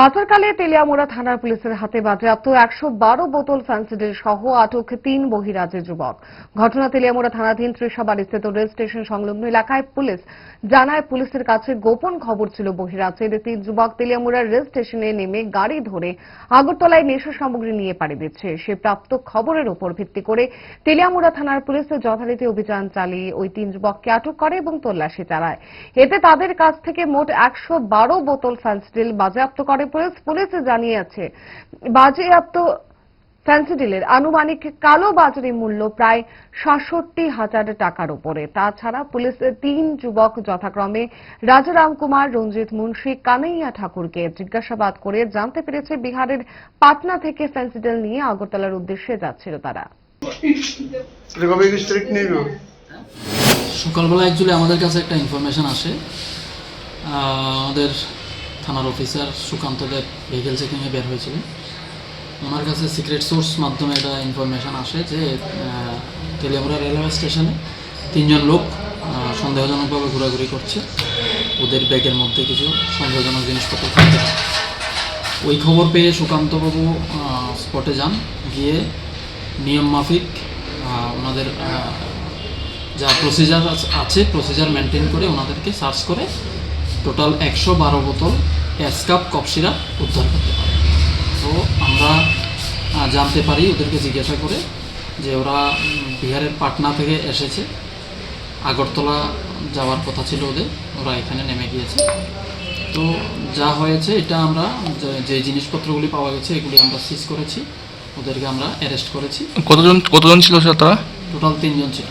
পাচারকালে তেলিয়ামোড়া থানার পুলিশের হাতে বাজেয়াপ্ত একশো বারো বোতল ফ্যান্সিডিল সহ আটক তিন বহিরাজ্যের যুবক। ঘটনা তেলিয়ামোড়া থানাধীন ত্রিশাবাড়ি স্থিত রেল স্টেশন সংলগ্ন এলাকায় পুলিশ জানায় পুলিশের কাছে গোপন খবর ছিল বহিরাজ্যের তিন যুবক তেলিয়ামোড়া রেল স্টেশনে নেমে গাড়ি ধরে আগরতলায় নেশা সামগ্রী নিয়ে পাড়ি দিচ্ছে। সে প্রাপ্ত খবরের উপর ভিত্তি করে তেলিয়ামোড়া থানার পুলিশ যথারীতি অভিযান চালিয়ে ওই তিন যুবককে আটক করে এবং তল্লাশি চালায়। এতে তাদের কাছ থেকে মোট একশো বারো বোতল ফ্যান্সিডিল বাজেয়াপ্ত করে পুলিশ পুলিশ জানিয়েছে বাজেয়াপ্ত ফ্যান্সিডিলের আনুমানিক কালো বাজারি মূল্য প্রায় সাতষট্টি হাজার টাকার উপরে। তাছাড়া পুলিশ তিন যুবক যথাক্রমে রাজারাম কুমার রঞ্জিত মুন্সি কানাইয়া ঠাকুরকে জিজ্ঞাসাবাদ করে জানতে পেরেছে বিহারের পাটনা থেকে ফ্যান্সিডিল নিয়ে আগরতলার উদ্দেশ্যে যাচ্ছিল তারা। নেবে? সকালবেলা অ্যাকচুয়ালি আমাদের কাছে একটা ইনফরমেশন আসে। আমাদের থানার অফিসার সুকান্ত দেব ভেহিকেল চেকিংয়ে বের হয়েছিলেন। ওনার কাছে সিক্রেট সোর্স মাধ্যমে এটা ইনফরমেশন আসে যে তেলিয়ামুড়া রেলওয়ে স্টেশনে তিনজন লোক সন্দেহজনকভাবে ঘোরাঘুরি করছে। ওদের ব্যাগের মধ্যে কিছু সন্দেহজনক জিনিসপত্র পারে। ওই খবর পেয়ে সুকান্তবাবু স্পটে যান। গিয়ে নিয়ম মাফিক ওনাদের যা প্রসিজার আছে প্রসিজার মেনটেন করে ওনাদেরকে সার্চ করে টোটাল একশো বারো বোতল অ্যাসকাপ কফ সিরাপ উদ্ধার করতে পারে। তো আমরা জানতে পারি ওদেরকে জিজ্ঞাসা করে যে ওরা বিহারের পাটনা থেকে এসেছে। আগরতলা যাওয়ার কথা ছিল ওদের ওরা এখানে নেমে গিয়েছে। তো যা হয়েছে এটা আমরা যে- যে জিনিসপত্রগুলি পাওয়া গেছে এগুলি আমরা সিজ করেছি। ওদেরকে আমরা অ্যারেস্ট করেছি। কতজন কতজন ছিল স্যার তারা? টোটাল তিনজন ছিল।